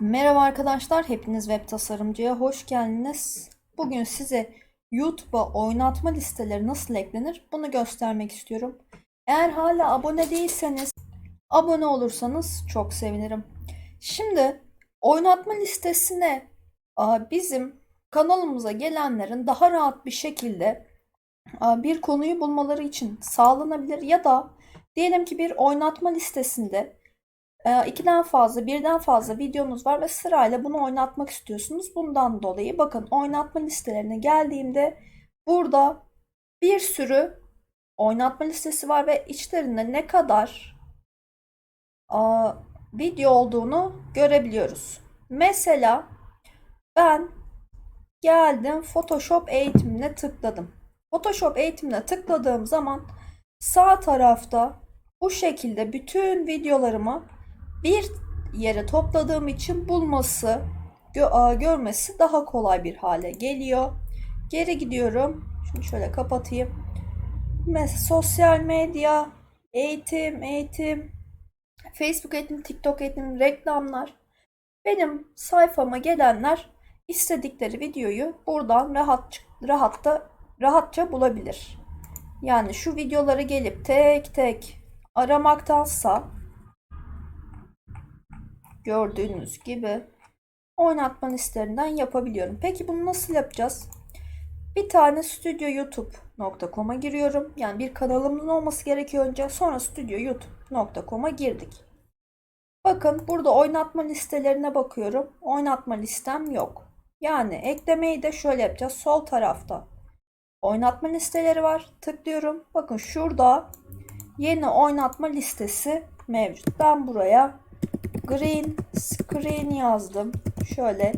Merhaba arkadaşlar, hepiniz web tasarımcıya hoş geldiniz. Bugün size YouTube'a oynatma listeleri nasıl eklenir bunu göstermek istiyorum. Eğer hala abone değilseniz abone olursanız çok sevinirim. Şimdi oynatma listesine bizim kanalımıza gelenlerin daha rahat bir şekilde bir konuyu bulmaları için sağlanabilir ya da diyelim ki bir oynatma listesinde ikiden fazla, birden fazla videonuz var ve sırayla bunu oynatmak istiyorsunuz. Bundan dolayı bakın oynatma listelerine geldiğimde burada bir sürü oynatma listesi var ve içlerinde ne kadar aa, video olduğunu görebiliyoruz. Mesela ben geldim Photoshop eğitimine tıkladım. Photoshop eğitimine tıkladığım zaman sağ tarafta bu şekilde bütün videolarımı bir yere topladığım için bulması, gö- görmesi daha kolay bir hale geliyor. Geri gidiyorum. Şunu şöyle kapatayım. Mesela sosyal medya, eğitim, eğitim, Facebook eğitim, TikTok eğitim, reklamlar. Benim sayfama gelenler istedikleri videoyu buradan rahat rahatta rahatça bulabilir. Yani şu videoları gelip tek tek aramaktansa gördüğünüz gibi oynatma listelerinden yapabiliyorum. Peki bunu nasıl yapacağız? Bir tane studioyoutube.com'a giriyorum. Yani bir kanalımın olması gerekiyor önce. Sonra studioyoutube.com'a girdik. Bakın burada oynatma listelerine bakıyorum. Oynatma listem yok. Yani eklemeyi de şöyle yapacağız. Sol tarafta oynatma listeleri var. Tıklıyorum. Bakın şurada yeni oynatma listesi mevcut. Ben buraya green screen yazdım. Şöyle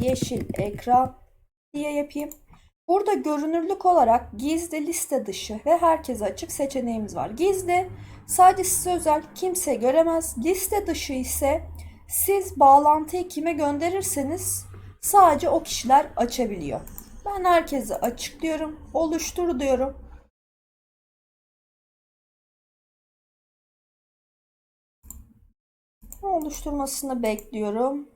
yeşil ekran diye yapayım. Burada görünürlük olarak gizli liste dışı ve herkese açık seçeneğimiz var. Gizli sadece size özel kimse göremez. Liste dışı ise siz bağlantıyı kime gönderirseniz sadece o kişiler açabiliyor. Ben herkese açıklıyorum. Oluştur diyorum. Oluşturmasını bekliyorum.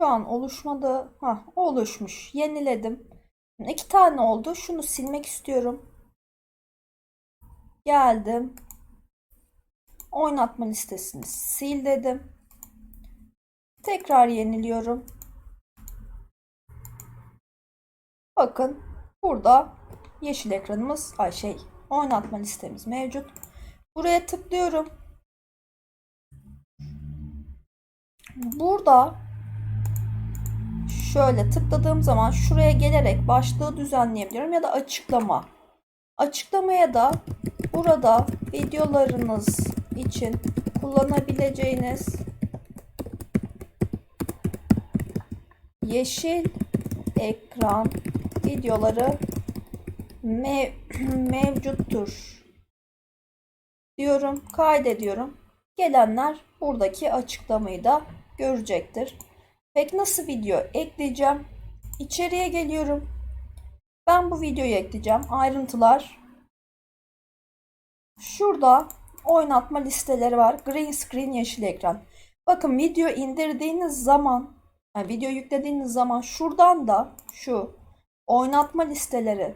Şu an oluşmadı. Ha, oluşmuş. Yeniledim. İki tane oldu. Şunu silmek istiyorum. Geldim. Oynatma listesini sil dedim. Tekrar yeniliyorum. Bakın burada yeşil ekranımız, ay şey, oynatma listemiz mevcut. Buraya tıklıyorum. Burada şöyle tıkladığım zaman şuraya gelerek başlığı düzenleyebiliyorum ya da açıklama. Açıklamaya da burada videolarınız için kullanabileceğiniz yeşil ekran videoları mev mevcuttur diyorum kaydediyorum. Gelenler buradaki açıklamayı da görecektir. Peki nasıl video ekleyeceğim? İçeriye geliyorum. Ben bu videoyu ekleyeceğim. Ayrıntılar. Şurada oynatma listeleri var. Green screen yeşil ekran. Bakın video indirdiğiniz zaman yani video yüklediğiniz zaman şuradan da şu oynatma listeleri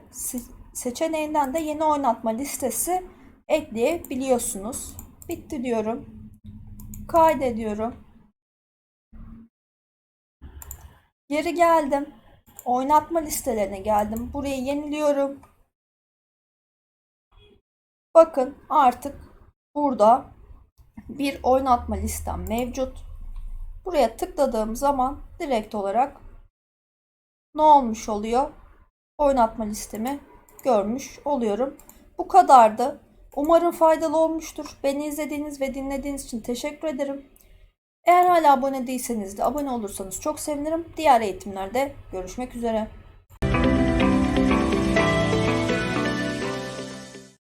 seçeneğinden de yeni oynatma listesi ekleyebiliyorsunuz. Bitti diyorum. Kaydediyorum. Geri geldim. Oynatma listelerine geldim. Burayı yeniliyorum. Bakın artık burada bir oynatma listem mevcut. Buraya tıkladığım zaman direkt olarak ne olmuş oluyor? Oynatma listemi görmüş oluyorum. Bu kadardı. Umarım faydalı olmuştur. Beni izlediğiniz ve dinlediğiniz için teşekkür ederim. Eğer hala abone değilseniz de abone olursanız çok sevinirim. Diğer eğitimlerde görüşmek üzere.